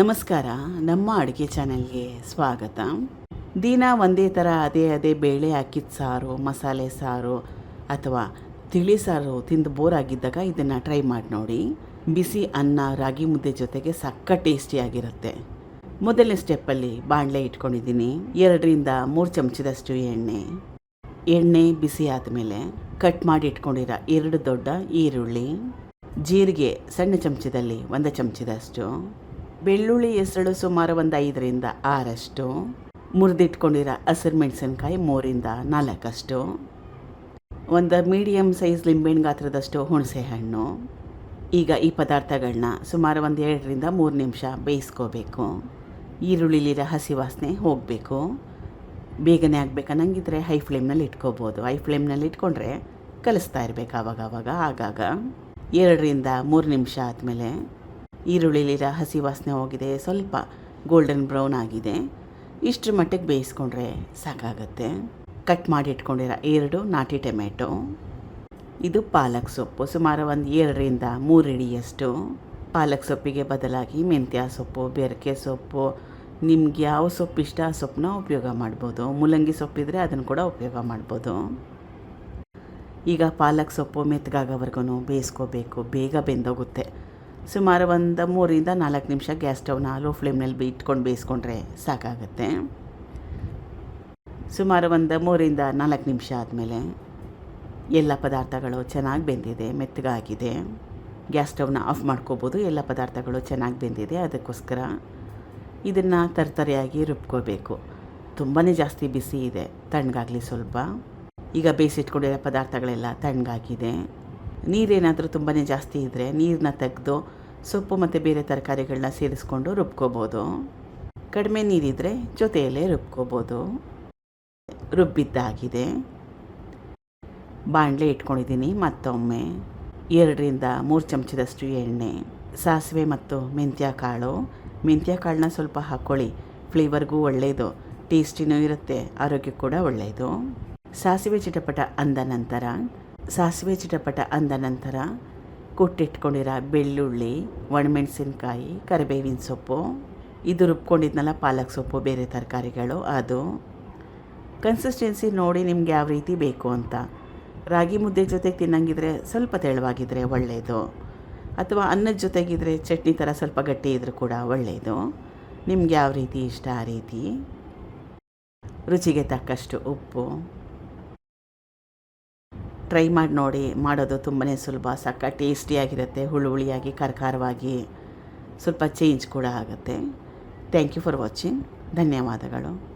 ನಮಸ್ಕಾರ, ನಮ್ಮ ಅಡುಗೆ ಚಾನೆಲ್ಗೆ ಸ್ವಾಗತ. ದಿನ ಒಂದೇ ಥರ ಅದೇ ಅದೇ ಬೇಳೆ ಹಾಕಿದ ಸಾರು, ಮಸಾಲೆ ಸಾರು ಅಥವಾ ತಿಳಿ ಸಾರು ತಿಂದು ಬೋರ್ ಆಗಿದ್ದಾಗ ಇದನ್ನು ಟ್ರೈ ಮಾಡಿ ನೋಡಿ. ಬಿಸಿ ಅನ್ನ, ರಾಗಿ ಮುದ್ದೆ ಜೊತೆಗೆ ಸಕ್ಕ ಟೇಸ್ಟಿಯಾಗಿರುತ್ತೆ ಮೊದಲನೇ ಸ್ಟೆಪ್ಪಲ್ಲಿ ಬಾಣಲೆ ಇಟ್ಕೊಂಡಿದ್ದೀನಿ. ಎರಡರಿಂದ ಮೂರು ಚಮಚದಷ್ಟು ಎಣ್ಣೆ. ಎಣ್ಣೆ ಬಿಸಿ ಆದಮೇಲೆ ಕಟ್ ಮಾಡಿ ಇಟ್ಕೊಂಡಿರೋ ಎರಡು ದೊಡ್ಡ ಈರುಳ್ಳಿ. ಜೀರಿಗೆ ಸಣ್ಣ ಚಮಚದಲ್ಲಿ ಒಂದು ಚಮಚದಷ್ಟು. ಬೆಳ್ಳುಳ್ಳಿ ಹೆಸರು ಸುಮಾರು ಒಂದು ಐದರಿಂದ ಆರಷ್ಟು. ಮುರಿದಿಟ್ಕೊಂಡಿರೋ ಹಸಿರು ಮೆಣಸಿನ್ಕಾಯಿ ಮೂರಿಂದ ನಾಲ್ಕಷ್ಟು. ಒಂದು ಮೀಡಿಯಮ್ ಸೈಜ್ ಲಿಂಬೆಹಣ್ಣು ಗಾತ್ರದಷ್ಟು ಹುಣಸೆ ಹಣ್ಣು ಈಗ ಈ ಪದಾರ್ಥಗಳನ್ನ ಸುಮಾರು ಒಂದು ಎರಡರಿಂದ ಮೂರು ನಿಮಿಷ ಬೇಯಿಸ್ಕೋಬೇಕು. ಈರುಳ್ಳಿಲಿರೋ ಹಸಿ ವಾಸನೆ ಹೋಗಬೇಕು. ಬೇಗನೆ ಆಗಬೇಕನ್ನಂಗಿದ್ರೆ ಹೈ ಫ್ಲೇಮ್ನಲ್ಲಿ ಇಟ್ಕೋಬೋದು. ಹೈ ಫ್ಲೇಮ್ನಲ್ಲಿ ಇಟ್ಕೊಂಡ್ರೆ ಕಲಿಸ್ತಾ ಇರಬೇಕು ಆವಾಗ ಆವಾಗ ಆಗಾಗ. ಎರಡರಿಂದ ಮೂರು ನಿಮಿಷ ಆದಮೇಲೆ ಈರುಳ್ಳಿಲಿರೋ ಹಸಿ ವಾಸನೆ ಹೋಗಿದೆ. ಸ್ವಲ್ಪ ಗೋಲ್ಡನ್ ಬ್ರೌನ್ ಆಗಿದೆ. ಇಷ್ಟರ ಮಟ್ಟಿಗೆ ಬೇಯಿಸ್ಕೊಂಡ್ರೆ ಸಾಕಾಗುತ್ತೆ. ಕಟ್ ಮಾಡಿ ಇಟ್ಕೊಂಡಿರೋ ಎರಡು ನಾಟಿ ಟೊಮೆಟೊ. ಇದು ಪಾಲಕ್ ಸೊಪ್ಪು. ಸುಮಾರು ಒಂದು ಎರಡರಿಂದ ಮೂರು ಇಡಿಯಷ್ಟು ಪಾಲಕ್ ಸೊಪ್ಪಿಗೆ ಬದಲಾಗಿ ಮೆಂತ್ಯ ಸೊಪ್ಪು, ಬೆರಕೆ ಸೊಪ್ಪು. ನಿಮ್ಗೆ ಯಾವ ಸೊಪ್ಪು ಇಷ್ಟ, ಆ ಸೊಪ್ಪನ್ನ ಉಪಯೋಗ ಮಾಡ್ಬೋದು. ಮೂಲಂಗಿ ಸೊಪ್ಪಿದ್ರೆ ಅದನ್ನು ಕೂಡ ಉಪಯೋಗ ಮಾಡ್ಬೋದು. ಈಗ ಪಾಲಕ್ ಸೊಪ್ಪು ಮೆತ್ತಗಾಗೋವರೆಗೂ ಬೇಯಿಸ್ಕೋಬೇಕು. ಬೇಗ ಬೆಂದೋಗುತ್ತೆ. ಸುಮಾರು ಒಂದು ಮೂರಿಂದ ನಾಲ್ಕು ನಿಮಿಷ ಗ್ಯಾಸ್ ಸ್ಟವ್ನ ಲೋ ಫ್ಲೇಮ್ನಲ್ಲಿ ಇಟ್ಕೊಂಡು ಬೇಯಿಸ್ಕೊಂಡ್ರೆ ಸಾಕಾಗುತ್ತೆ. ಸುಮಾರು ಒಂದು ಮೂರಿಂದ ನಾಲ್ಕು ನಿಮಿಷ ಆದಮೇಲೆ ಎಲ್ಲ ಪದಾರ್ಥಗಳು ಚೆನ್ನಾಗಿ ಬೆಂದಿದೆ, ಮೆತ್ತಗಾಗಿದೆ. ಗ್ಯಾಸ್ ಸ್ಟವ್ನ ಆಫ್ ಮಾಡ್ಕೋಬೋದು, ಎಲ್ಲ ಪದಾರ್ಥಗಳು ಚೆನ್ನಾಗಿ ಬೆಂದಿದೆ. ಅದಕ್ಕೋಸ್ಕರ ಇದನ್ನು ತರ್ತರಿಯಾಗಿ ರುಬ್ಕೋಬೇಕು. ತುಂಬಾ ಜಾಸ್ತಿ ಬಿಸಿ ಇದೆ, ತಣ್ಣಗಾಗಲಿ ಸ್ವಲ್ಪ. ಈಗ ಬೇಯಿಸಿಟ್ಕೊಂಡಿರೋ ಪದಾರ್ಥಗಳೆಲ್ಲ ತಣ್ಣಗಾಗಿದೆ. ನೀರೇನಾದರೂ ತುಂಬಾ ಜಾಸ್ತಿ ಇದ್ದರೆ ನೀರನ್ನ ತೆಗೆದು ಸೊಪ್ಪು ಮತ್ತು ಬೇರೆ ತರಕಾರಿಗಳನ್ನ ಸೇರಿಸ್ಕೊಂಡು ರುಬ್ಕೋಬೋದು. ಕಡಿಮೆ ನೀರಿದ್ದರೆ ಜೊತೆಯಲ್ಲೇ ರುಬ್ಕೋಬೋದು. ರುಬ್ಬಿದ್ದಾಗಿದೆ. ಬಾಣಲೆ ಇಟ್ಕೊಂಡಿದ್ದೀನಿ ಮತ್ತೊಮ್ಮೆ. ಎರಡರಿಂದ ಮೂರು ಚಮಚದಷ್ಟು ಎಣ್ಣೆ, ಸಾಸಿವೆ ಮತ್ತು ಮೆಂತ್ಯ ಕಾಳು ಮೆಂತ್ಯ ಕಾಳನ್ನ ಸ್ವಲ್ಪ ಹಾಕ್ಕೊಳ್ಳಿ ಫ್ಲೇವರ್ಗೂ ಒಳ್ಳೆಯದು ಟೇಸ್ಟಿನೂ ಇರುತ್ತೆ. ಆರೋಗ್ಯಕ್ಕೆ ಕೂಡ ಒಳ್ಳೆಯದು ಸಾಸಿವೆ ಚಿಟಪಟ ಅಂದ ನಂತರ ಸಾಸಿವೆ ಚಿಟಪಟ ಅಂದ ನಂತರ ಕೊಟ್ಟಿಟ್ಕೊಂಡಿರೋ ಬೆಳ್ಳುಳ್ಳಿ, ಒಣಮೆಣಸಿನ್ಕಾಯಿ, ಕರಿಬೇವಿನ ಸೊಪ್ಪು. ಇದು ರುಬ್ಕೊಂಡಿದ್ನಲ್ಲ, ಪಾಲಕ್ ಸೊಪ್ಪು, ಬೇರೆ ತರಕಾರಿಗಳು. ಅದು ಕನ್ಸಿಸ್ಟೆನ್ಸಿ ನೋಡಿ ನಿಮ್ಗೆ ಯಾವ ರೀತಿ ಬೇಕು ಅಂತ. ರಾಗಿ ಮುದ್ದೆ ಜೊತೆಗೆ ತಿನ್ನಂಗಿದ್ರೆ ಸ್ವಲ್ಪ ತೆಳುವಾಗಿದ್ದರೆ ಒಳ್ಳೆಯದು ಅಥವಾ ಅನ್ನದ ಜೊತೆಗಿದ್ರೆ ಚಟ್ನಿ ಥರ ಸ್ವಲ್ಪ ಗಟ್ಟಿ ಇದ್ದರೂ ಕೂಡ ಒಳ್ಳೆಯದು ನಿಮ್ಗೆ ಯಾವ ರೀತಿ ಇಷ್ಟ ಆ ರೀತಿ? ರುಚಿಗೆ ತಕ್ಕಷ್ಟು ಉಪ್ಪು. ಟ್ರೈ ಮಾಡಿ ನೋಡಿ. ಮಾಡೋದು ತುಂಬಾ ಸುಲಭ. ಸಕ್ಕ ಟೇಸ್ಟಿಯಾಗಿರುತ್ತೆ ಹುಳು ಹುಳಿಯಾಗಿ ಖಾರವಾಗಿ ಸ್ವಲ್ಪ ಚೇಂಜ್ ಕೂಡ ಆಗುತ್ತೆ. ಥ್ಯಾಂಕ್ ಯು ಫಾರ್ ವಾಚಿಂಗ್ ಧನ್ಯವಾದಗಳು.